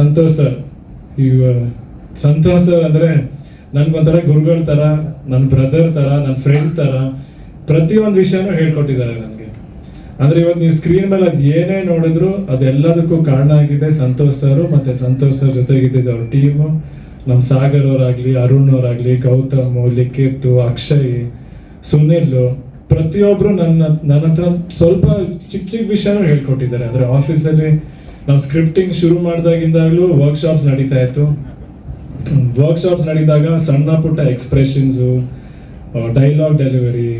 ಸಂತೋಷ್. ಇವ ಸಂತೋಷ್ ಅಂದರೆ ನನ್ಗೊಂಥರ ಗುರುಗಳ ಥರ ನನ್ನ ಬ್ರದರ್ ಥರ ನನ್ನ ಫ್ರೆಂಡ್ ಥರ ಪ್ರತಿಯೊಂದು ವಿಷಯನೂ ಹೇಳ್ಕೊಟ್ಟಿದ್ದಾರೆ ನನಗೆ. ಅಂದ್ರೆ ಇವತ್ತು ನೀವು ಸ್ಕ್ರೀನ್ ಮೇಲೆ ಅದು ಏನೇ ನೋಡಿದ್ರು ಅದೆಲ್ಲದಕ್ಕೂ ಕಾರಣ ಆಗಿದೆ ಸಂತೋಷ್ ಸರ್ ಮತ್ತೆ ಸಂತೋಷ್ ಸರ್ ಜೊತೆಗಿದ್ದಿದ್ದು ಅವ್ರ ಟೀಮು ನಮ್ಮ ಸಾಗರ್ ಅವರಾಗ್ಲಿ, ಅರುಣ್ ಅವರಾಗ್ಲಿ, ಗೌತಮ್, ಲಿಖಿತ್, ಅಕ್ಷಯ್, ಸುನಿಲ್ ಪ್ರತಿಯೊಬ್ಬರು ನನ್ನ ನನ್ನ ಹತ್ರ ಸ್ವಲ್ಪ ಚಿಕ್ಕ ಚಿಕ್ಕ ವಿಷಯನೂ ಹೇಳ್ಕೊಟ್ಟಿದ್ದಾರೆ. ಅಂದ್ರೆ ಆಫೀಸಲ್ಲಿ ನಾವು ಸ್ಕ್ರಿಪ್ಟಿಂಗ್ ಶುರು ಮಾಡಿದಾಗಿಂದಾಗಲೂ ವರ್ಕ್ಶಾಪ್ಸ್ ನಡೀತಾ ಇತ್ತು. ವರ್ಕ್ಶಾಪ್ಸ್ ನಡೆದಾಗ ಸಣ್ಣ ಪುಟ್ಟ expressions dialogue delivery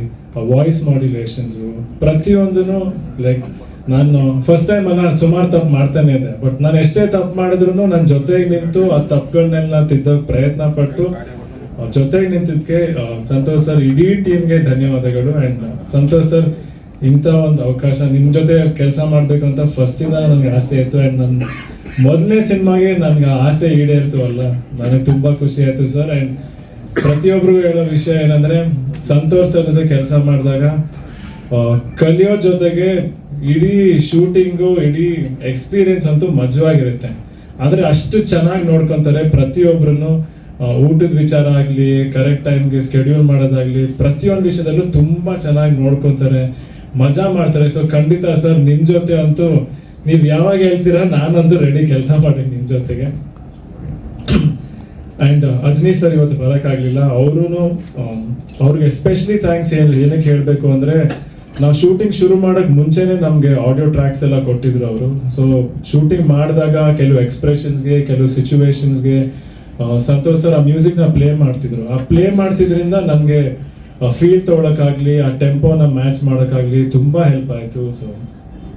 voice modulations ಪ್ರತಿಯೊಂದನ್ನು ಲೈಕ್ ನಾನು ಫಸ್ಟ್ ಟೈಮ್ ಅಲ್ಲ ಸುಮಾರು ತಪ್ಪು ಮಾಡ್ತಾನೆ ಇದೆ ಬಟ್ ನಾನು ಎಷ್ಟೇ ತಪ್ಪು ಮಾಡಿದ್ರು ನನ್ನ ಜೊತೆಗೆ ನಿಂತು ಆ ತಪ್ಪುಗಳನ್ನೆಲ್ಲ ತಿದ್ದೋಕೆ ಪ್ರಯತ್ನ ಪಟ್ಟು ಜೊತೆಗೆ ನಿಂತಿದ್ದಕ್ಕೆ ಸಂತೋಷ್ ಸರ್ ಇಡೀ ಟೀಮ್ಗೆ ಧನ್ಯವಾದಗಳು. ಅಂಡ್ ಸಂತೋಷ್ ಸರ್ ಇಂಥ ಒಂದು ಅವಕಾಶ ನಿಮ್ಮ ಜೊತೆ ಕೆಲಸ ಮಾಡಬೇಕು ಅಂತ ಫಸ್ಟ್ ಇಂದ ನನಗೆ ಆಸೆ ಇತ್ತು ಅಂಡ್ ನನ್ನ ಮೊದಲನೇ ಸಿನಿಮಾಗೆ ನನ್ಗೆ ಆಸೆ ಈಡೇರ್ತು ಅಲ್ಲ. ನನಗೆ ತುಂಬಾ ಖುಷಿ ಆಯ್ತು ಸರ್ ಅಂಡ್ ಪ್ರತಿಯೊಬ್ಬರಿಗೂ ಹೇಳೋ ವಿಷಯ ಏನಂದ್ರೆ ಸಂತೋಷ್ ಸರ್ ಜೊತೆ ಕೆಲಸ ಮಾಡಿದಾಗ ಕಲಿಯೋ ಜೊತೆಗೆ ಇಡೀ ಶೂಟಿಂಗು ಇಡೀ ಎಕ್ಸ್ಪೀರಿಯನ್ಸ್ ಅಂತೂ ಮಜವಾಗಿರುತ್ತೆ. ಆದ್ರೆ ಅಷ್ಟು ಚೆನ್ನಾಗಿ ನೋಡ್ಕೊಂತಾರೆ ಪ್ರತಿಯೊಬ್ಬರನ್ನು ಊಟದ ವಿಚಾರ ಆಗಲಿ ಕರೆಕ್ಟ್ ಟೈಮ್ಗೆ ಸ್ಕೆಡ್ಯೂಲ್ ಮಾಡೋದಾಗ್ಲಿ, ಪ್ರತಿಯೊಂದು ವಿಷಯದಲ್ಲೂ ತುಂಬಾ ಚೆನ್ನಾಗಿ ನೋಡ್ಕೊಂತಾರೆ. ಮಜಾ ಮಾಡ್ತಾರೆ. ಸೊ ಖಂಡಿತ ಸರ್ ನಿಮ್ ಜೊತೆ ಅಂತೂ ನೀವು ಯಾವಾಗ ಹೇಳ್ತೀರಾ, ನಾನಂತೂ ರೆಡಿ ಕೆಲಸ ಮಾಡಿ ನಿಮ್ ಜೊತೆಗೆ. ಅಂಡ್ ಅಜ್ನಿ ಸರ್ ಇವತ್ತು ಬರೋಕ್ಕಾಗಲಿಲ್ಲ. ಅವರು ಅವ್ರಿಗೆ ಎಸ್ಪೆಷಲಿ ಥ್ಯಾಂಕ್ಸ್ ಏನು, ಏನಕ್ಕೆ ಹೇಳಬೇಕು ಅಂದರೆ, ನಾವು ಶೂಟಿಂಗ್ ಶುರು ಮಾಡೋಕ್ಕೆ ಮುಂಚೆನೆ ನಮಗೆ ಆಡಿಯೋ ಟ್ರ್ಯಾಕ್ಸ್ ಎಲ್ಲ ಕೊಟ್ಟಿದ್ರು ಅವರು. ಸೊ ಶೂಟಿಂಗ್ ಮಾಡಿದಾಗ ಕೆಲವು ಎಕ್ಸ್ಪ್ರೆಷನ್ಸ್ಗೆ ಕೆಲವು ಸಿಚುವೇಶನ್ಸ್ಗೆ ಸಂತೋಷ್ ಸರ್ ಆ ಮ್ಯೂಸಿಕ್ನ ಪ್ಲೇ ಮಾಡ್ತಿದ್ರು. ಆ ಪ್ಲೇ ಮಾಡ್ತಿದ್ರಿಂದ ನನಗೆ ಫೀಲ್ ತೊಗೊಳಕ್ಕಾಗಲಿ, ಆ ಟೆಂಪೋನ ಮ್ಯಾಚ್ ಮಾಡೋಕ್ಕಾಗಲಿ ತುಂಬ ಹೆಲ್ಪ್ ಆಯಿತು. ಸೊ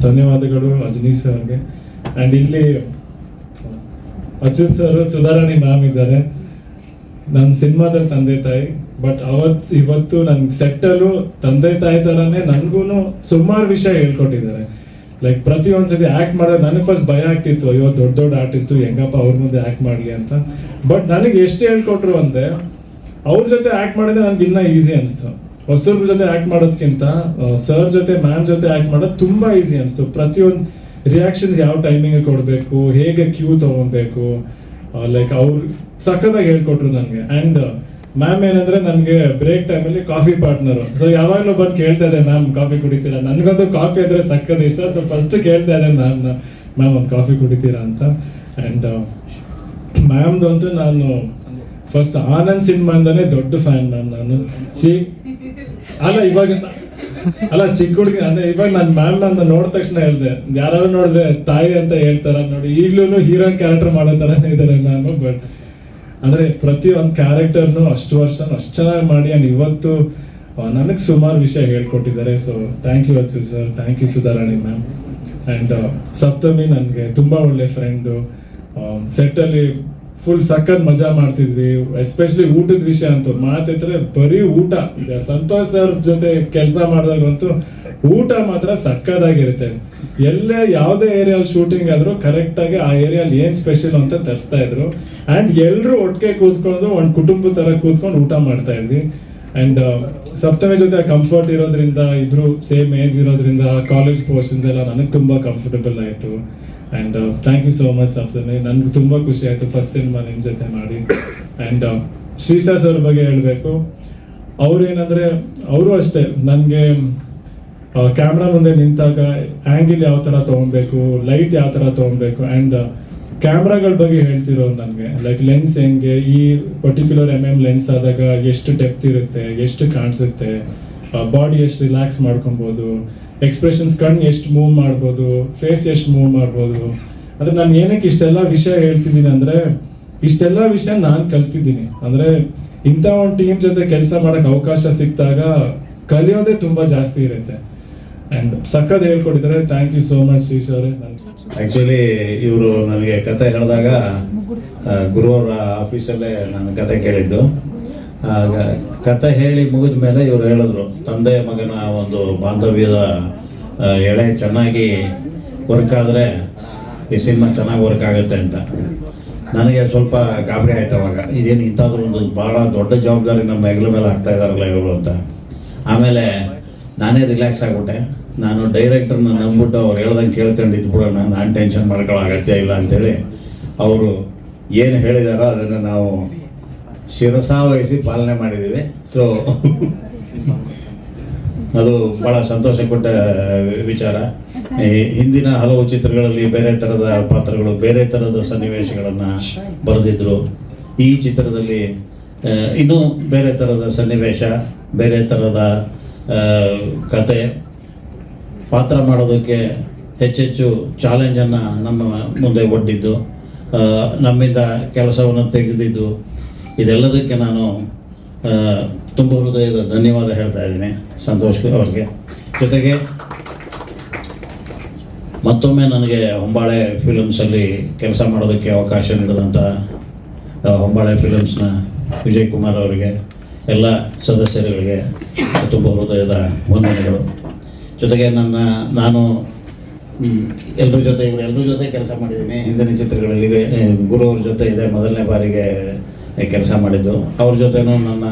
ಧನ್ಯವಾದಗಳು ಅಜ್ನಿ ಸರ್ಗೆ. ಆ್ಯಂಡ್ ಇಲ್ಲಿ ಅಚ್ಯುತ್ ಸರ್, ಸುಧಾರಾಣಿ ಮ್ಯಾಮ್ ಇದ್ದಾರೆ. ನನ್ನ ಸಿನಿಮಾದ ತಂದೆ ತಾಯಿ ಬಟ್ ಅವತ್ತು ಇವತ್ತು ನನ್ನ ಸೆಟ್ಟಲ್ಲೂ ತಂದೆ ತಾಯಿ ಥರನೇ ನನಗೂ ಸುಮಾರು ವಿಷಯ ಹೇಳ್ಕೊಟ್ಟಿದ್ದಾರೆ. ಲೈಕ್ ಪ್ರತಿ ಸತಿ ಆ್ಯಕ್ಟ್ ಮಾಡೋದು ನನಗೆ ಫಸ್ಟ್ ಭಯ ಆಗ್ತಿತ್ತು. ಅಯ್ಯೋ, ದೊಡ್ಡ ದೊಡ್ಡ ಆರ್ಟಿಸ್ಟು ಹೆಂಗಪ್ಪ ಅವ್ರ ಮುಂದೆ ಆ್ಯಕ್ಟ್ ಮಾಡಲಿ ಅಂತ. ಬಟ್ ನನಗೆ ಎಷ್ಟು ಹೇಳ್ಕೊಟ್ರು ಅಂತೆ ಅವ್ರ ಜೊತೆ ಆ್ಯಕ್ಟ್ ಮಾಡಿದ್ರೆ ನನಗೆ ಇನ್ನೂ ಈಸಿ ಅನಿಸ್ತು. ಹೊಸಬ್ರ ಜೊತೆ ಆ್ಯಕ್ಟ್ ಮಾಡೋದಕ್ಕಿಂತ ಸರ್ ಜೊತೆ ಮ್ಯಾಮ್ ಜೊತೆ ಆ್ಯಕ್ಟ್ ಮಾಡೋದು ತುಂಬ ಈಸಿ ಅನಿಸ್ತು. ಪ್ರತಿಯೊಂದು ರಿಯಾಕ್ಷನ್ಸ್ ಯಾವ ಟೈಮಿಂಗ್ ಕೊಡಬೇಕು, ಹೇಗೆ ಕ್ಯೂ ತಗೊಬೇಕು ಲೈಕ್ ಅವ್ರು ಸಖತ್ತಾಗಿ ಹೇಳ್ಕೊಟ್ರು ನನಗೆ. ಆ್ಯಂಡ್ ಮ್ಯಾಮ್ ಏನಂದ್ರೆ ನನಗೆ ಬ್ರೇಕ್ ಟೈಮಲ್ಲಿ ಕಾಫಿ ಪಾರ್ಟ್ನರು ಸೊ ಯಾವಾಗಲೂ ಬಂದು ಕೇಳ್ತಾ ಇದೆ ಮ್ಯಾಮ್ ಕಾಫಿ ಕುಡಿತೀರಾ? ನನಗಂತೂ ಕಾಫಿ ಅಂದರೆ ಸಖತ್ ಇಷ್ಟ. ಸೊ ಫಸ್ಟ್ ಕೇಳ್ತಾ ಇದೆ ಮ್ಯಾಮ್ ಮ್ಯಾಮ್ ಒಂದು ಕಾಫಿ ಕುಡಿತೀರಾ? ಅಂತ. ಆ್ಯಂಡ್ ಮ್ಯಾಮ್ದಂತೂ ನಾನು ಫಸ್ಟ್ ಆನಂದ್ ಸಿನಿಮಾಯಿಂದಾನೇ ದೊಡ್ಡ ಫ್ಯಾನ್ ಮ್ಯಾಮ್ ನಾನು. ಚಿ ಅಲ್ಲ, ಇವಾಗ ಅಲ್ಲ, ಚಿಕ್ಕ ಹುಡುಗಿ, ಅಂದ್ರೆ ಇವಾಗ ನನ್ನ ಮ್ಯಾಮ್ ನನ್ನ ನೋಡಿದ ತಕ್ಷಣ ಹೇಳ್ದೆ. ಯಾರು ನೋಡಿದ್ರೆ ತಾಯಿ ಅಂತ ಹೇಳ್ತಾರ, ನೋಡಿ ಈಗ್ಲೂ ಹೀರೋನ್ ಕ್ಯಾರೆಕ್ಟರ್ ಮಾಡೋ ತರ ಇದ್ದಾರೆ ನಾನು ಬಟ್ ಅಂದ್ರೆ ಪ್ರತಿ ಒಂದು ಕ್ಯಾರೆಕ್ಟರ್ನು ಅಷ್ಟು ವರ್ಷ ಅಷ್ಟು ಚೆನ್ನಾಗಿ ಮಾಡಿ ಅಂಡ್ ಇವತ್ತು ನನಗೆ ಸುಮಾರು ವಿಷಯ ಹೇಳ್ಕೊಟ್ಟಿದ್ದಾರೆ. So thank you Achchu sir thank you Sudharani ma'am and Saptami ನನಗೆ ತುಂಬ ಒಳ್ಳೆ ಫ್ರೆಂಡು ಸೆಟ್ಟಲ್ಲಿ ಫುಲ್ ಸಖತ್ ಮಜಾ ಮಾಡ್ತಿದ್ವಿ ಎಸ್ಪೆಷಲಿ ಊಟದ ವಿಷಯ ಅಂತೂ. ಮಾತಿದ್ರೆ ಬರೀ ಊಟ. ಸಂತೋಷ್ ಸರ್ ಜೊತೆ ಕೆಲಸ ಮಾಡಿದಾಗಂತೂ ಊಟ ಮಾತ್ರ ಸಕ್ಕದಾಗಿರುತ್ತೆ ಎಲ್ಲೇ ಯಾವುದೇ ಏರಿಯಲ್ಲಿ ಶೂಟಿಂಗ್ ಆದ್ರೂ ಕರೆಕ್ಟಾಗಿ ಆ ಏರಿಯಲ್ಲಿ ಏನ್ ಸ್ಪೆಷಲ್ ಅಂತ ತರಿಸ್ತಾ ಇದ್ರು. ಅಂಡ್ ಎಲ್ಲರೂ ಒಟ್ಟಿಗೆ ಕೂತ್ಕೊಂಡು, ಒಂದು ಕುಟುಂಬ ತರ ಕೂತ್ಕೊಂಡು ಊಟ ಮಾಡ್ತಾ ಇದ್ವಿ. ಅಂಡ್ ಸಪ್ತಮಿ ಜೊತೆ ಕಂಫರ್ಟ್ ಇರೋದ್ರಿಂದ, ಇಬ್ರು ಸೇಮ್ ಏಜ್ ಇರೋದ್ರಿಂದ ಕಾಲೇಜ್ ಪೋರ್ಷನ್ಸ್ ಎಲ್ಲ ನನಗೆ ತುಂಬಾ ಕಂಫರ್ಟಬಲ್ ಆಯ್ತು. And thank you so much Saptami ನನ್ಗೆ ತುಂಬ ಖುಷಿ ಆಯಿತು ಫಸ್ಟ್ ಸಿನಿಮಾ ನಿಮ್ ಜೊತೆ ಮಾಡಿ. ಆ್ಯಂಡ್ ಶ್ರೀಶಾ ಅವ್ರ ಬಗ್ಗೆ ಹೇಳ್ಬೇಕು. ಏನಂದರೆ ಅವರು ಅಷ್ಟೇ. ನನಗೆ ಕ್ಯಾಮ್ರಾ ಮುಂದೆ ನಿಂತಾಗ ಆ್ಯಂಗಿಲ್ ಯಾವ ಥರ ತಗೊಬೇಕು ಲೈಟ್ ಯಾವ ಥರ ತಗೊಬೇಕು ಆ್ಯಂಡ್ ಕ್ಯಾಮ್ರಾಗಳ ಬಗ್ಗೆ ಹೇಳ್ತಿರೋರು ನನಗೆ. ಲೈಕ್ ಲೆನ್ಸ್ ಹೆಂಗೆ, ಈ ಪರ್ಟಿಕ್ಯುಲರ್ ಎಂ ಎಂ ಲೆನ್ಸ್ ಆದಾಗ ಎಷ್ಟು ಡೆಪ್ತ್ ಇರುತ್ತೆ, ಎಷ್ಟು ಕಾಣಿಸುತ್ತೆ ಬಾಡಿ ಎಷ್ಟು ರಿಲ್ಯಾಕ್ಸ್ ಮಾಡ್ಕೊಬೋದು ಎಕ್ಸ್ಪ್ರೆಷನ್ಸ್ ಕಣ್ಣು ಎಷ್ಟು ಮೂವ್ ಮಾಡ್ಬೋದು ಫೇಸ್ ಎಷ್ಟು ಮೂವ್ ಮಾಡ್ಬೋದು. ಅಂದ್ರೆ ನಾನು ಏನಕ್ಕೆ ಇಷ್ಟೆಲ್ಲ ವಿಷಯ ಹೇಳ್ತಿದ್ದೀನಿ ಅಂದ್ರೆ, ಇಷ್ಟೆಲ್ಲ ವಿಷಯ ನಾನು ಕಲ್ತಿದ್ದೀನಿ. ಅಂದ್ರೆ ಇಂಥ ಒಂದು ಟೀಮ್ ಜೊತೆ ಕೆಲಸ ಮಾಡಕ್ ಅವಕಾಶ ಸಿಕ್ಕಿದಾಗ ಕಲಿಯೋದೇ ತುಂಬಾ ಜಾಸ್ತಿ ಇರುತ್ತೆ. ಅಂಡ್ ಸಖತ್ ಹೇಳ್ಕೊಟ್ಟಿದ್ದಾರೆ. Thank you so much Shri sir. Actually ಇವರು ನನಗೆ ಕತೆ ಹೇಳಿದಾಗ ಗುರುವರ ಆಫೀಸಲ್ಲೇ ನಾನು ಕತೆ ಕೇಳಿದ್ದು. ಆಗ ಕತೆ ಹೇಳಿ ಮುಗಿದ ಮೇಲೆ ಇವರು ಹೇಳಿದ್ರು, ತಂದೆ ಮಗನ ಒಂದು ಬಾಂಧವ್ಯದ ಎಳೆ ಚೆನ್ನಾಗಿ ವರ್ಕ್ ಆದರೆ ಈ ಸಿನಿಮಾ ಚೆನ್ನಾಗಿ ವರ್ಕ್ ಆಗುತ್ತೆ ಅಂತ. ನನಗೆ ಸ್ವಲ್ಪ ಗಾಬರಿ ಆಯ್ತು ಅವಾಗ. ಇದೇನು ಇಂಥದ್ದು ಒಂದು ಭಾಳ ದೊಡ್ಡ ಜವಾಬ್ದಾರಿ ನಮ್ಮ ಹೆಗಲ ಮೇಲೆ ಆಗ್ತಾ ಇದ್ದಾರಲ್ಲ ಇವರು ಅಂತ. ಆಮೇಲೆ ನಾನೇ ರಿಲ್ಯಾಕ್ಸ್ ಆಗಿಬಿಟ್ಟೆ. ನಾನು ಡೈರೆಕ್ಟರ್ನ ನಂಬಿಟ್ಟು ಅವ್ರು ಹೇಳ್ದಂಗೆ ಕೇಳ್ಕೊಂಡು ಇದ್ಬಿಡೋಣ ನಾನು ಟೆನ್ಷನ್ ಮಾಡ್ಕೊಳ್ಳೋ ಅಗತ್ಯ ಇಲ್ಲ ಅಂತೇಳಿ ಅವರು ಏನು ಹೇಳಿದಾರೋ ಅದನ್ನು ನಾವು ಶಿರಸಾವಹಿಸಿ ಪಾಲನೆ ಮಾಡಿದ್ದೀವಿ. ಸೊ ಅದು ಭಾಳ ಸಂತೋಷ ಕೊಟ್ಟ ವಿಚಾರ. ಈ ಹಿಂದಿನ ಹಲವು ಚಿತ್ರಗಳಲ್ಲಿ ಬೇರೆ ಥರದ ಪಾತ್ರಗಳು, ಬೇರೆ ಥರದ ಸನ್ನಿವೇಶಗಳನ್ನು ಬರೆದಿದ್ದರು ಈ ಚಿತ್ರದಲ್ಲಿ ಇನ್ನೂ ಬೇರೆ ಥರದ ಸನ್ನಿವೇಶ, ಬೇರೆ ಥರದ ಕತೆ. ಪಾತ್ರ ಮಾಡೋದಕ್ಕೆ ಹೆಚ್ಚೆಚ್ಚು ಚಾಲೆಂಜನ್ನು ನಮ್ಮ ಮುಂದೆ ಒಡ್ಡಿದ್ದು. ನಮ್ಮಿಂದ ಕೆಲಸವನ್ನು ತೆಗೆದಿದ್ದು. ಇದೆಲ್ಲದಕ್ಕೆ ನಾನು ತುಂಬ ಹೃದಯದ ಧನ್ಯವಾದ ಹೇಳ್ತಾ ಇದ್ದೀನಿ ಸಂತೋಷ್ ಅವ್ರಿಗೆ. ಜೊತೆಗೆ ಮತ್ತೊಮ್ಮೆ ನನಗೆ ಹೊಂಬಾಳೆ ಫಿಲಮ್ಸಲ್ಲಿ ಕೆಲಸ ಮಾಡೋದಕ್ಕೆ ಅವಕಾಶ ನೀಡಿದಂಥ ಹೊಂಬಾಳೆ ಫಿಲಮ್ಸ್ನ ವಿಜಯ್ ಕುಮಾರ್ ಅವರಿಗೆ, ಎಲ್ಲ ಸದಸ್ಯರುಗಳಿಗೆ ತುಂಬ ಹೃದಯದ ವಂದನೆಗಳು. ಜೊತೆಗೆ ನನ್ನ, ನಾನು ಎಲ್ಲರ ಜೊತೆ ಎಲ್ಲರ ಜೊತೆ ಕೆಲಸ ಮಾಡಿದ್ದೀನಿ. ಹಿಂದಿನ ಚಿತ್ರಗಳಲ್ಲಿ ಗುರು ಅವ್ರ ಜೊತೆ ಇದೆ. ಮೊದಲನೇ ಬಾರಿಗೆ ಕೆಲಸ ಮಾಡಿದ್ದು. ಅವ್ರ ಜೊತೆನೂ ನನ್ನ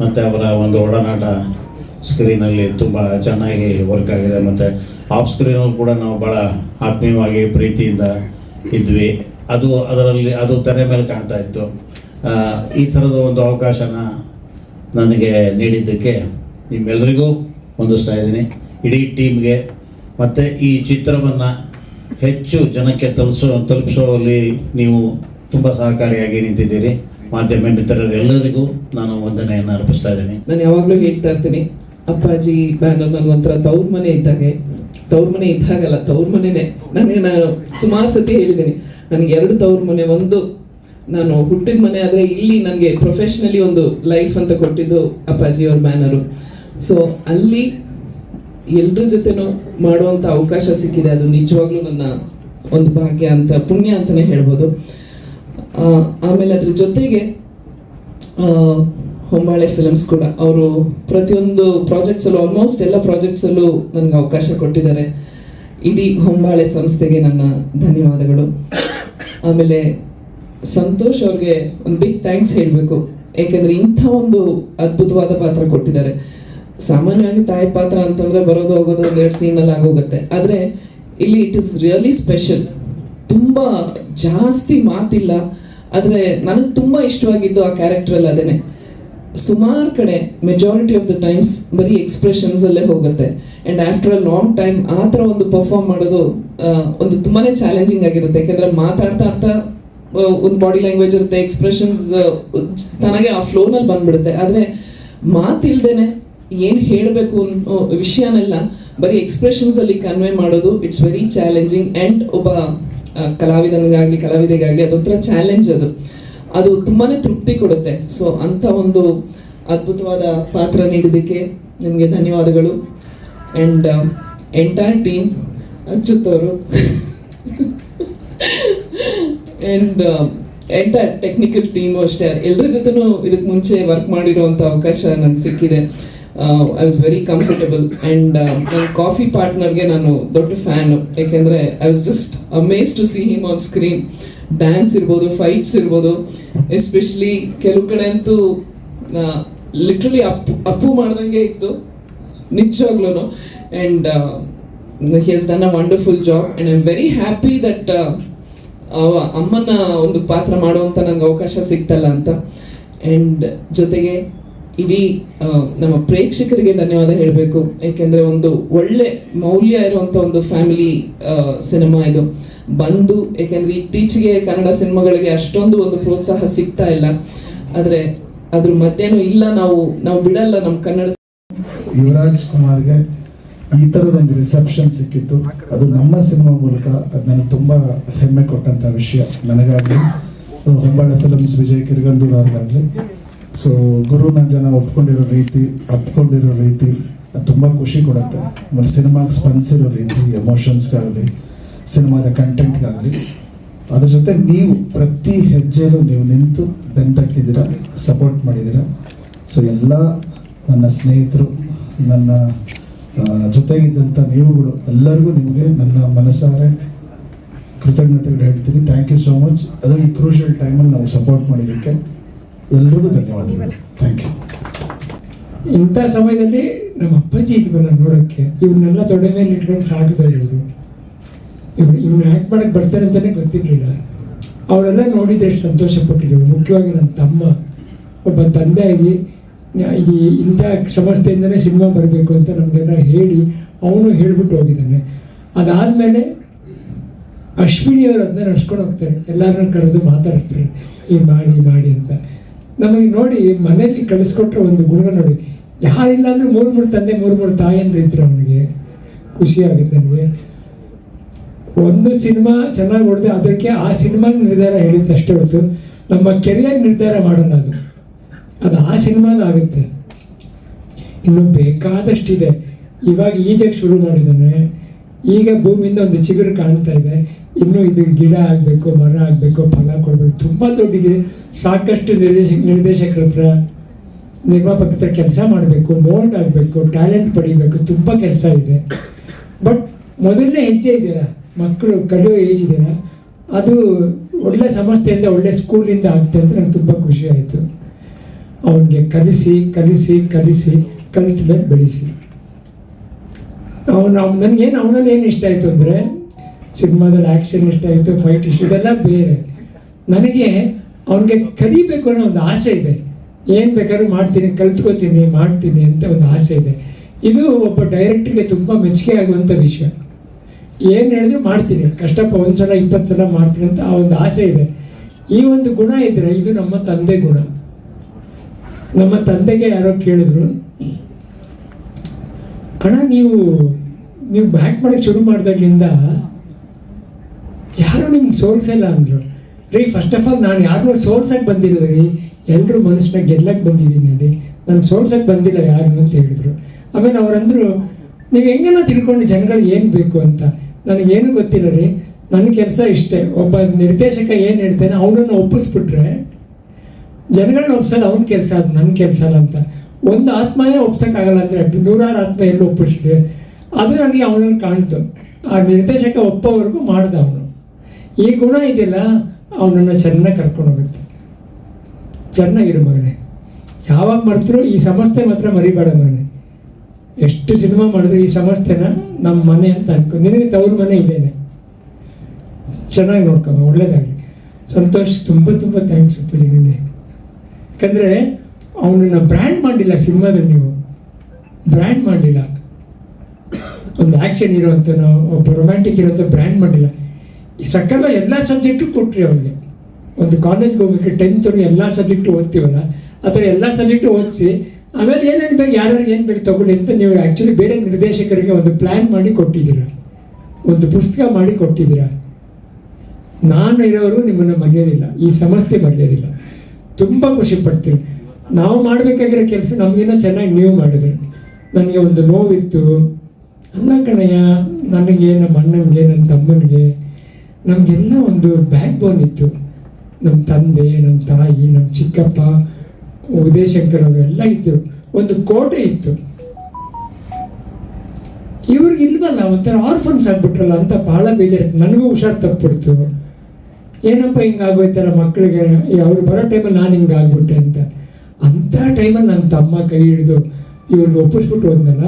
ಮತ್ತು ಅವರ ಒಂದು ಒಡನಾಟ ಸ್ಕ್ರೀನಲ್ಲಿ ತುಂಬ ಚೆನ್ನಾಗಿ ವರ್ಕ್ ಆಗಿದೆ. ಮತ್ತು ಆಫ್ ಸ್ಕ್ರೀನಲ್ಲಿ ಕೂಡ ನಾವು ಭಾಳ ಆತ್ಮೀಯವಾಗಿ ಪ್ರೀತಿಯಿಂದ ಇದ್ವಿ. ಅದು ಅದರಲ್ಲಿ, ಅದು ತೆರೆ ಮೇಲೆ ಕಾಣ್ತಾ ಇತ್ತು. ಈ ಥರದ ಒಂದು ಅವಕಾಶನ ನನಗೆ ನೀಡಿದ್ದಕ್ಕೆ ನಿಮ್ಮೆಲ್ಲರಿಗೂ ಹೊಂದಿಸ್ತಾ ಇದ್ದೀನಿ. ಇಡೀ ಟೀಮ್ಗೆ. ಮತ್ತು ಈ ಚಿತ್ರವನ್ನು ಹೆಚ್ಚು ಜನಕ್ಕೆ ತಲುಪಿಸೋ, ತಲುಪಿಸೋಲ್ಲಿ ನೀವು ತುಂಬ ಸಹಕಾರಿಯಾಗಿ ನಿಂತಿದ್ದೀರಿ. ಮಾಧ್ಯಮ ಮಿತ್ರರೆಲ್ಲರಿಗೂ ನಾನು ವಂದನೆಯನ್ನು ಅರ್ಪಿಸ್ತಾ ಇದ್ದೀನಿ. ನಾನು ಯಾವಾಗಲೂ ಹೇಳ್ತಾ ಇರ್ತೀನಿ, ಅಪ್ಪಾಜಿ ಬ್ಯಾನರ್ ನನಗೊಂಥರ ತವ್ರ ಮನೆ ಇದ್ದಾಗೆ, ತವ್ರ ಮನೆ ಇದ್ದಾಗಲ್ಲ, ತವ್ರ ಮನೆನೇ. ನನಗೆ ನಾನು ಸುಮಾರು ಸತಿ ಹೇಳಿದ್ದೀನಿ, ನನಗೆ ಎರಡು ತವ್ರ ಮನೆ, ಒಂದು ನಾನು ಹುಟ್ಟಿದ ಮನೆ ಆದರೆ ಇಲ್ಲಿ ನನಗೆ ಪ್ರೊಫೆಷ್ನಲಿ ಒಂದು ಲೈಫ್ ಅಂತ ಕೊಟ್ಟಿದ್ದು ಅಪ್ಪಾಜಿ ಅವ್ರ ಬ್ಯಾನರು. ಸೊ ಅಲ್ಲಿ ಎಲ್ಲರ ಜೊತೆನೂ ಮಾಡುವಂಥ ಅವಕಾಶ ಸಿಕ್ಕಿದೆ, ಅದು ನಿಜವಾಗ್ಲೂ ನನ್ನ ಒಂದು ಭಾಗ್ಯ ಅಂತ, ಪುಣ್ಯ ಅಂತಲೇ ಹೇಳ್ಬೋದು. ಆಮೇಲೆ ಅದ್ರ ಜೊತೆಗೆ ಹೊಂಬಾಳೆ ಫಿಲಮ್ಸ್ ಕೂಡ. ಅವರು ಪ್ರತಿಯೊಂದು ಪ್ರಾಜೆಕ್ಟ್ಸಲ್ಲೂ ಆಲ್ಮೋಸ್ಟ್ ಎಲ್ಲ ಪ್ರಾಜೆಕ್ಟ್ಸಲ್ಲೂ ನನಗೆ ಅವಕಾಶ ಕೊಟ್ಟಿದ್ದಾರೆ. ಇಡೀ ಹೊಂಬಾಳೆ ಸಂಸ್ಥೆಗೆ ನನ್ನ ಧನ್ಯವಾದಗಳು. ಆಮೇಲೆ ಸಂತೋಷ್ ಅವ್ರಿಗೆ ಒಂದು ಬಿಗ್ ಥ್ಯಾಂಕ್ಸ್ ಹೇಳಬೇಕು. ಏಕೆಂದರೆ ಇಂಥ ಒಂದು ಅದ್ಭುತವಾದ ಪಾತ್ರ ಕೊಟ್ಟಿದ್ದಾರೆ. ಸಾಮಾನ್ಯವಾಗಿ ತಾಯಿ ಪಾತ್ರ ಅಂತಂದ್ರೆ ಬರೋದು ಹೋಗೋದು ಒಂದೆರಡು ಸೀನಲ್ಲಿ ಆಗೋಗುತ್ತೆ. ಆದರೆ ಇಲ್ಲಿ ಇಟ್ ಇಸ್ ರಿಯಲಿ ಸ್ಪೆಷಲ್ ತುಂಬ ಜಾಸ್ತಿ ಮಾತಿಲ್ಲ, ಆದರೆ ನನಗೆ ತುಂಬ ಇಷ್ಟವಾಗಿದ್ದು ಆ ಕ್ಯಾರೆಕ್ಟ್ರಲ್ಲಿ ಅದೇನೆ. ಸುಮಾರು ಕಡೆ ಮೆಜಾರಿಟಿ ಆಫ್ ದ ಟೈಮ್ಸ್ ಬರೀ ಎಕ್ಸ್ಪ್ರೆಷನ್ಸ್ ಅಲ್ಲೇ ಹೋಗುತ್ತೆ. And after a long time ಆ ಥರ ಒಂದು ಪರ್ಫಾರ್ಮ್ ಮಾಡೋದು ಒಂದು ತುಂಬಾನೇ ಚಾಲೆಂಜಿಂಗ್ ಆಗಿರುತ್ತೆ. ಯಾಕಂದ್ರೆ ಮಾತಾಡ್ತಾ ಆಡ್ತಾ ಒಂದು ಬಾಡಿ ಲ್ಯಾಂಗ್ವೇಜ್ ಇರುತ್ತೆ ಎಕ್ಸ್ಪ್ರೆಷನ್ಸ್ ತನಗೆ ಆ ಫ್ಲೋನಲ್ಲಿ ಬಂದ್ಬಿಡುತ್ತೆ. ಆದರೆ ಮಾತಿಲ್ದೇನೆ ಏನು ಹೇಳಬೇಕು ಅನ್ನೋ ವಿಷಯನೆಲ್ಲ, ಬರೀ ಎಕ್ಸ್ಪ್ರೆಷನ್ಸಲ್ಲಿ ಕನ್ವೆ ಮಾಡೋದು ಇಟ್ಸ್ ವೆರಿ ಚಾಲೆಂಜಿಂಗ್ ಅಂಡ್ ಒಬ್ಬ ಕಲಾವಿದನಿಗಾಗ್ಲಿ, ಕಲಾವಿದೆಗಾಗ್ಲಿ ಅದೊಂಥರ ಚಾಲೆಂಜ್ ಅದು. ಅದು ತುಂಬಾನೇ ತೃಪ್ತಿ ಕೊಡುತ್ತೆ. ಸೊ ಅಂತ ಒಂದು ಅದ್ಭುತವಾದ ಪಾತ್ರ ನೀಡಿದ್ದಕ್ಕೆ ನಿಮಗೆ ಧನ್ಯವಾದಗಳು. ಆ್ಯಂಡ್ ಎಂಟೈರ್ ಟೀಮ್ ಅಚ್ಚುತ್ತವರು ಆ್ಯಂಡ್ ಎಂಟೈರ್ ಟೆಕ್ನಿಕಲ್ ಟೀಮು ಅಷ್ಟೇ. ಎಲ್ಲರ ಜೊತೆನೂ ಇದಕ್ಕೆ ಮುಂಚೆ ವರ್ಕ್ ಮಾಡಿರೋವಂಥ ಅವಕಾಶ ನನಗೆ ಸಿಕ್ಕಿದೆ. I was very comfortable and ನನ್ನ ಕಾಫಿ ಪಾರ್ಟ್ನರ್ಗೆ ನಾನು ದೊಡ್ಡ ಫ್ಯಾನ್ ಯಾಕೆಂದರೆ I was just amaze to see him on screen dance ಇರ್ಬೋದು ಫೈಟ್ಸ್ ಇರ್ಬೋದು. ಎಸ್ಪೆಷಲಿ ಕೆಲವು ಕಡೆ ಅಂತೂ ಲಿಟ್ರಲಿ ಅಪ್ಪು ಅಪ್ಪು ಮಾಡ್ದಂಗೆ ಇತ್ತು. ನಿಜವಾಗ್ಲೂ and he has done a wonderful job and I am very happy that ಅಮ್ಮನ ಒಂದು ಪಾತ್ರ ಮಾಡುವಂಥ ನಂಗೆ ಅವಕಾಶ ಸಿಗ್ತಲ್ಲ ಅಂತ. ಆ್ಯಂಡ್ ಜೊತೆಗೆ ಇಡೀ ನಮ್ಮ ಪ್ರೇಕ್ಷಕರಿಗೆ ಧನ್ಯವಾದ ಹೇಳಬೇಕು. ಯಾಕೆಂದ್ರೆ ಒಂದು ಒಳ್ಳೆ ಮೌಲ್ಯ ಇರುವಂತ ಒಂದು ಫ್ಯಾಮಿಲಿ ಸಿನಿಮಾ ಇದು. ಬಂದು ಯಾಕೆಂದ್ರೆ ಇತ್ತೀಚೆಗೆ ಕನ್ನಡ ಸಿನಿಮಾಗಳಿಗೆ ಅಷ್ಟೊಂದು ಒಂದು ಪ್ರೋತ್ಸಾಹ ಸಿಗ್ತಾ ಇಲ್ಲ. ಆದ್ರೆ ಅದ್ರ ಮಧ್ಯೆನೂ ಇಲ್ಲ, ನಾವು ನಾವು ಬಿಡಲ್ಲ ನಮ್ಮ ಕನ್ನಡ ಯುವರಾಜ್ ಕುಮಾರ್ಗೆ ಈ ಥರದೊಂದು ರಿಸೆಪ್ಷನ್ ಸಿಕ್ಕಿತ್ತು. ಅದು ನಮ್ಮ ಸಿನಿಮಾ ಮೂಲಕ ಅದು ನನಗೆ ತುಂಬ ಹೆಮ್ಮೆ ಕೊಟ್ಟಂಥ ವಿಷಯ ನನಗಾಗಲಿ. ಹೊಂಬಾಳೆ ಫಿಲಮ್ಸ್ ವಿಜಯ್ ಕಿರ್ಗಂದೂರ್ ಅವ್ರಿಗಾಗಲಿ. ಸೊ ಗುರುನ ಜನ ಒಪ್ಕೊಂಡಿರೋ ರೀತಿ, ಅಪ್ಕೊಂಡಿರೋ ರೀತಿ ಅದು ತುಂಬ ಖುಷಿ ಕೊಡುತ್ತೆ. ಆಮೇಲೆ ಸಿನಿಮಾಗೆ ಸ್ಪಂದಿಸಿರೋ ರೀತಿ ಎಮೋಷನ್ಸ್ಗಾಗಲಿ ಸಿನಿಮಾದ ಕಂಟೆಂಟ್ಗಾಗಲಿ ಅದ್ರ ಜೊತೆ ನೀವು ಪ್ರತಿ ಹೆಜ್ಜೆಯಲ್ಲೂ ನೀವು ನಿಂತು ಬೆಂತಟ್ಟಿದ್ದೀರಾ ಸಪೋರ್ಟ್ ಮಾಡಿದ್ದೀರಾ. ಸೊ ಎಲ್ಲ ನನ್ನ ಸ್ನೇಹಿತರು, ನನ್ನ ಜೊತೆಗಿದ್ದಂಥ ನೀವುಗಳು ಎಲ್ಲರಿಗೂ ನಿಮಗೆ ನನ್ನ ಮನಸಾರೆ ಕೃತಜ್ಞತೆಗಳು ಹೇಳ್ತೀನಿ. ಥ್ಯಾಂಕ್ ಯು ಸೋ ಮಚ್ ಅದು ಈ ಕ್ರೂಷಿಯಲ್ ಟೈಮಲ್ಲಿ ನಾವು ಸಪೋರ್ಟ್ ಮಾಡಿದ್ದಕ್ಕೆ. ಎಲ್ರಿಗೂ ಧನ್ಯವಾದಗಳು. ಥ್ಯಾಂಕ್ ಯು ಇಂಥ ಸಮಯದಲ್ಲಿ ನಮ್ಮ ಅಪ್ಪಾಜಿ ಇದ್ವಲ್ಲ ನೋಡೋಕ್ಕೆ ಇವನ್ನೆಲ್ಲ ತೊಡೆ ಮೇಲೆ ಇಟ್ಕೊಂಡು ಸಾಕಿದ್ರು ಇವರು. ಇವ್ರು ಇವ್ನು ಆ್ಯಕ್ಟ್ ಮಾಡಕ್ಕೆ ಬರ್ತಾರೆ ಅಂತಲೇ ಗೊತ್ತಿರಲಿಲ್ಲ. ಅವಳೆಲ್ಲ ನೋಡಿದ್ದೆ ಎಷ್ಟು ಸಂತೋಷ ಪಟ್ಟಿದ್ರು ಮುಖ್ಯವಾಗಿ ನನ್ನ ತಮ್ಮ ಒಬ್ಬ ತಂದೆಯಾಗಿ ಆಗಿ ಈ ಇಂಥ ಸಂಸ್ಥೆಯಿಂದನೇ ಸಿನಿಮಾ ಬರಬೇಕು ಅಂತ ನಮಗೆಲ್ಲ ಹೇಳಿ ಅವನು ಹೇಳ್ಬಿಟ್ಟು ಹೋಗಿದ್ದಾನೆ. ಅದಾದಮೇಲೆ ಅಶ್ವಿನಿ ಅವರು ಅದನ್ನ ನಡ್ಸ್ಕೊಂಡು ಹೋಗ್ತಾರೆ. ಎಲ್ಲರನ್ನ ಕರೆದು ಮಾತಾಡಿಸ್ತಾರೆ. ಈ ಮಾಡಿ ಮಾಡಿ ಅಂತ. ನಮಗೆ ನೋಡಿ ಮನೆಯಲ್ಲಿ ಕಳಿಸ್ಕೊಟ್ರೆ ಒಂದು ಗುಣ ನೋಡಿ. ಯಾರಿಲ್ಲ ಅಂದ್ರೆ ಮೂರು ಮೂರು ತಂದೆ, ಮೂರು ಮೂರು ತಾಯಿ ಇದ್ರು ಅವನಿಗೆ. ಖುಷಿ ಆಗುತ್ತೆ ನನಗೆ. ಒಂದು ಸಿನಿಮಾ ಚೆನ್ನಾಗಿ ಹೊಡೆದು ಅದಕ್ಕೆ ಆ ಸಿನಿಮಾ ನಿರ್ಧಾರ ಹೇಳಿದ್ದು ಅಷ್ಟೇ ಹೊರತು ನಮ್ಮ ಕೆರಿಯರ್ ನಿರ್ಧಾರ ಮಾಡೋಣ ಅದು. ಅದು ಆ ಸಿನಿಮಾನ ಆಗುತ್ತೆ. ಇನ್ನು ಬೇಕಾದಷ್ಟಿದೆ. ಇವಾಗ ಈಜಕ್ಕೆ ಶುರು ಮಾಡಿದ್ದಾನೆ. ಈಗ ಭೂಮಿಯಿಂದ ಒಂದು ಚಿಗುರು ಕಾಣ್ತಾ ಇದೆ. ಇನ್ನು ಇದು ಗಿಡ ಆಗಬೇಕು, ಮರ ಆಗಬೇಕು, ಫಲ ಕೊಡಬೇಕು. ತುಂಬ ದೊಡ್ಡಿದೆ. ಸಾಕಷ್ಟು ನಿರ್ದೇಶಕ, ನಿರ್ದೇಶಕರ ಹತ್ರ ನಿರ್ಮಾಪಕ ಹತ್ರ ಕೆಲಸ ಮಾಡಬೇಕು ಮೋಲ್ಡ್ ಆಗಬೇಕು, ಟ್ಯಾಲೆಂಟ್ ಪಡಿಬೇಕು, ತುಂಬ ಕೆಲಸ ಇದೆ. ಬಟ್ ಮೊದಲನೇ ಹೆಜ್ಜೆ ಇದೆಯಲ್ಲ, ಮಕ್ಕಳು ಕಲಿಯೋ ಏಜ್ ಇದೆಯಲ್ಲ, ಅದು ಒಳ್ಳೆ ಸಂಸ್ಥೆಯಿಂದ, ಒಳ್ಳೆ ಸ್ಕೂಲಿಂದ ಆಗುತ್ತೆ ಅಂತ ನಂಗೆ ತುಂಬ ಖುಷಿ ಆಯಿತು. ಅವನಿಗೆ ಕಲಿಸಿ ಕಲಿಸಿ ಕಲಿಸಿ, ಕಲಿತ ಮೇಲೆ ಬೆಳೆಸಿ. ಅವ್ನು ನನಗೇನು ಅವನಲ್ಲಿ ಏನು ಇಷ್ಟ ಆಯಿತು ಅಂದರೆ ಸಿನಿಮಾದಲ್ಲಿ ಆ್ಯಕ್ಷನ್ ಇಷ್ಟ ಫೈಟ್ ಇಷ್ಟ ಇದೆಲ್ಲ ಬೇರೆ. ನನಗೆ ಅವನಿಗೆ ಕಲಿಬೇಕು ಅನ್ನೋ ಒಂದು ಆಸೆ ಇದೆ. ಏನು ಬೇಕಾದ್ರೂ ಮಾಡ್ತೀನಿ, ಕಲ್ತ್ಕೋತೀನಿ, ಮಾಡ್ತೀನಿ ಅಂತ ಒಂದು ಆಸೆ ಇದೆ. ಇದು ಒಬ್ಬ ಡೈರೆಕ್ಟ್ರಿಗೆ ತುಂಬ ಮೆಚ್ಚುಗೆ ಆಗುವಂಥ ವಿಷಯ. ಏನು ಹೇಳಿದ್ರು ಮಾಡ್ತೀನಿ. ಕಷ್ಟಪ್ಪ ಒಂದು ಸಲ ಇಪ್ಪತ್ತು ಸಲ ಮಾಡ್ತೀನಿ ಅಂತ ಆ ಒಂದು ಆಸೆ ಇದೆ. ಈ ಒಂದು ಗುಣ ಇದ್ರೆ ಇದು ನಮ್ಮ ತಂದೆ ಗುಣ. ನಮ್ಮ ತಂದೆಗೆ ಯಾರೋ ಕೇಳಿದ್ರು, ಅಣ್ಣ, ನೀವು ನೀವು ಬ್ಯಾಕ್ ಮಾಡೋಕ್ಕೆ ಶುರು ಮಾಡಿದಾಗಲಿಂದ ಯಾರು ನಿಮ್ಗೆ ಸೋಲ್ಸಲ್ಲ ಅಂದರು? ರೀ ಫಸ್ಟ್ ಆಫ್ ಆಲ್ ನಾನು ಯಾರನ್ನೂ ಸೋಲ್ಸಕ್ಕೆ ಬಂದಿಲ್ಲ ರೀ ಎಲ್ಲರೂ ಮನುಷ್ಯನ ಗೆಲ್ಲಕ್ಕೆ ಬಂದಿದ್ದೀನಿ ರೀ. ನಾನು ಸೋಲ್ಸಕ್ಕೆ ಬಂದಿಲ್ಲ ಯಾರು ಅಂತ ಹೇಳಿದ್ರು. ಆಮೇಲೆ ಅವರಂದರು, ನೀವು ಹೆಂಗನ ತಿಳ್ಕೊಂಡು ಜನಗಳು ಏನು ಬೇಕು ಅಂತ? ನನಗೇನು ಗೊತ್ತಿಲ್ಲ ರೀ. ನನ್ನ ಕೆಲಸ ಇಷ್ಟೇ. ಒಬ್ಬ ನಿರ್ದೇಶಕ ಏನು ಹೇಳ್ತಾನೆ, ಅವನನ್ನು ಒಪ್ಪಿಸ್ಬಿಟ್ರೆ ಜನಗಳನ್ನ ಒಪ್ಸೋದು ಅವ್ನ ಕೆಲಸ, ಅದು ನನ್ನ ಕೆಲಸ ಅಲ್ಲ ಅಂತ. ಒಂದು ಆತ್ಮನೇ ಒಪ್ಸೋಕ್ಕಾಗಲ್ಲ ಅಂದರೆ, ನೂರಾರು ಆತ್ಮ ಎಲ್ಲ ಒಪ್ಪಿಸಿದ್ರೆ, ಅದು ನನಗೆ ಅವನನ್ನು ಕಾಣ್ತು. ಆ ನಿರ್ದೇಶಕ ಒಪ್ಪೋವರೆಗೂ ಮಾಡ್ದ ಅವನು. ಈ ಗುಣ ಇದೆಯಲ್ಲ ಅವನನ್ನು ಚೆನ್ನಾಗಿ ಕರ್ಕೊಂಡು ಹೋಗುತ್ತೆ. ಚೆನ್ನಾಗಿರು ಮಗನೇ. ಯಾವಾಗ ಮರೆತರೂ ಈ ಸಮಸ್ಯೆ ಮಾತ್ರ ಮರಿಬೇಡ ಮಗನೇ. ಎಷ್ಟು ಸಿನಿಮಾ ಮಾಡಿದ್ರು ಈ ಸಮಸ್ಯೆನ ನಮ್ಮ ಮನೆ ಅಂತ ಅನ್ಕೊ ನಿನಗೆ ತವ್ರ ಮನೆ ಇದೇನೆ. ಚೆನ್ನಾಗಿ ನೋಡ್ಕೊಂಬ ಒಳ್ಳೇದಾಗಲಿ. ಸಂತೋಷ್, ತುಂಬ ತುಂಬ ಥ್ಯಾಂಕ್ಸ್ ಪೂಜೆ ನಿಂದೆ ಯಾಕಂದರೆ ಅವನನ್ನ ಬ್ರ್ಯಾಂಡ್ ಮಾಡಿಲ್ಲ ಸಿನಿಮಾದಲ್ಲಿ ನೀವು. ಬ್ರ್ಯಾಂಡ್ ಮಾಡಲಿಲ್ಲ ಒಂದು ಆ್ಯಕ್ಷನ್ ಇರೋವಂಥನೋ ಒಬ್ಬ ರೊಮ್ಯಾಂಟಿಕ್ ಇರೋಂಥ ಬ್ರ್ಯಾಂಡ್ ಮಾಡಿಲ್ಲ. ಈ ಸಕಲ ಎಲ್ಲ ಸಬ್ಜೆಕ್ಟು ಕೊಟ್ರಿ ಅವನಿಗೆ. ಒಂದು ಕಾಲೇಜ್ಗೆ ಹೋಗ್ಬೇಕು ಟೆಂತ್ವರೆಗೆ ಎಲ್ಲ ಸಬ್ಜೆಕ್ಟು ಓದ್ತೀವಲ್ಲ ಅಥವಾ ಎಲ್ಲ ಸಬ್ಜೆಕ್ಟು ಓದಿಸಿ, ಆಮೇಲೆ ಏನೇನು ಬೇಕು, ಯಾರ್ಯಾರಿಗೆ ಏನು ಬೇಕು ತಗೊಳ್ಳಿ ಅಂತ ನೀವು ಆ್ಯಕ್ಚುಲಿ ಬೇರೆ ನಿರ್ದೇಶಕರಿಗೆ ಒಂದು ಪ್ಲ್ಯಾನ್ ಮಾಡಿ ಕೊಟ್ಟಿದ್ದೀರ. ಒಂದು ಪುಸ್ತಕ ಮಾಡಿ ಕೊಟ್ಟಿದ್ದೀರ. ನಾನು ಇರೋರು ನಿಮ್ಮನ್ನು ಮರೆಯೋದಿಲ್ಲ, ಈ ಸಮಸ್ಯೆ ಮರೆಯೋದಿಲ್ಲ. ತುಂಬ ಖುಷಿ ಪಡ್ತೀವಿ ನಾವು ಮಾಡಬೇಕಾಗಿರೋ ಕೆಲಸ ನಮಗಿನ್ನ ಚೆನ್ನಾಗಿ ನೀವು ಮಾಡಿದ್ರಿ. ನನಗೆ ಒಂದು ನೋವಿತ್ತು. ಅನ್ನ ಕಣಯ್ಯ, ನನಗೆ, ನಮ್ಮ ಅಣ್ಣನಿಗೆ ನನ್ನ ತಮ್ಮನಿಗೆ ನಮಗೆಲ್ಲ ಒಂದು ಬ್ಯಾಕ್ ಬೋನ್ ಇತ್ತು ನಮ್ಮ ತಂದೆ ನಮ್ಮ ತಾಯಿ ನಮ್ಮ ಚಿಕ್ಕಪ್ಪ, ಉದಯಶಂಕರ್ ಅವರೆಲ್ಲ ಇದ್ದರು ಒಂದು ಕೋಟೆ ಇತ್ತು. ಇವ್ರು ಇಲ್ವಲ್ಲ, ಒಂಥರ ಆರ್ಫನ್ಸ್ ಆಗ್ಬಿಟ್ರಲ್ಲ ಅಂತ ಬಹಳ ಬೇಜಾರಿತ್ತು ನನಗೂ ಹುಷಾರು ತಪ್ಪಿಬಿಡ್ತು. ಏನಪ್ಪ ಹಿಂಗೆ ಆಗೋಯ್ತಲ್ಲ ಮಕ್ಕಳಿಗೆ? ಅವ್ರು ಬರೋ ಟೈಮಲ್ಲಿ ನಾನು ಹಿಂಗೆ ಆಗ್ಬಿಟ್ಟೆ ಅಂತ. ಅಂಥ ಟೈಮಲ್ಲಿ ನನ್ನ ತಮ್ಮ ಕೈ ಹಿಡಿದು ಇವ್ರಿಗೆ ಒಪ್ಪಿಸ್ಬಿಟ್ಟು ಹೋದ್ನಲ್ಲ,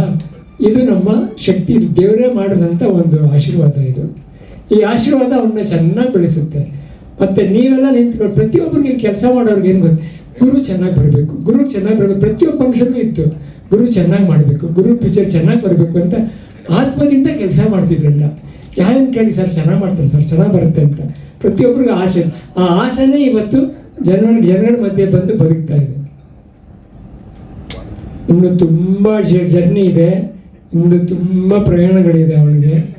ಇದು ನಮ್ಮ ಶಕ್ತಿ ದೇವರೇ ಮಾಡಿದಂಥ ಒಂದು ಆಶೀರ್ವಾದ ಇದು. ಈ ಆಶೀರ್ವಾದ ಅವನ್ನ ಚೆನ್ನಾಗಿ ಬೆಳೆಸುತ್ತೆ. ಮತ್ತು ನೀವೆಲ್ಲ ನಿಂತ್ಕೊಂಡು ಪ್ರತಿಯೊಬ್ಬರಿಗೆ ಕೆಲಸ ಮಾಡೋರಿಗೆ ಏನು ಗೊತ್ತು? ಗುರು ಚೆನ್ನಾಗಿ ಬರಬೇಕು. ಗುರು ಚೆನ್ನಾಗಿ ಬರಬೇಕು. ಪ್ರತಿಯೊಬ್ಬ ಫಂಕ್ಷನ್ಗೂ ಇತ್ತು. ಗುರು ಚೆನ್ನಾಗಿ ಮಾಡಬೇಕು. ಗುರು ಪಿಕ್ಚರ್ ಚೆನ್ನಾಗಿ ಬರಬೇಕು ಅಂತ ಆತ್ಮದಿಂದ ಕೆಲಸ ಮಾಡ್ತಿದ್ರಲ್ಲ. ಯಾರನ್ನು ಕೇಳಿ, ಸರ್, ಚೆನ್ನಾಗಿ ಮಾಡ್ತಾರೆ, ಸರ್, ಚೆನ್ನಾಗಿ ಬರುತ್ತೆ ಅಂತ. ಪ್ರತಿಯೊಬ್ಬರಿಗೂ ಆಸೆ ಆ ಆಸೆನೇ ಇವತ್ತು ಜನರ ಜನಗಳ ಮಧ್ಯೆ ಬಂದು ಬದುಕ್ತಾ ಇದೆ. ಇನ್ನು ತುಂಬ ಜರ್ನಿ ಇದೆ. ಇನ್ನು ತುಂಬ ಪ್ರಯಾಣಗಳಿದೆ ಅವನಿಗೆ.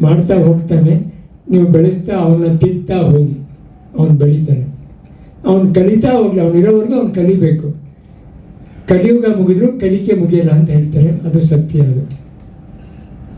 ಮಾಡ್ತಾ ಹೋಗ್ತಾನೆ. ನೀವು ಬೆಳೆಸ್ತಾ ಅವನ್ನ ತಿಂತಾ ಹೋಗಿ. ಅವನು ಬೆಳೀತಾನೆ. ಅವನು ಕಲಿತಾ ಹೋಗ್ಲಿ, ಅವನು ಇರೋವರೆಗೂ ಅವ್ನು ಕಲಿಬೇಕು. ಕಲಿಯುಗ ಮುಗಿದ್ರು ಕಲಿಕೆ ಮುಗಿಯಲ್ಲ ಅಂತ ಹೇಳ್ತಾರೆ. ಅದು ಸತ್ಯ ಅದು.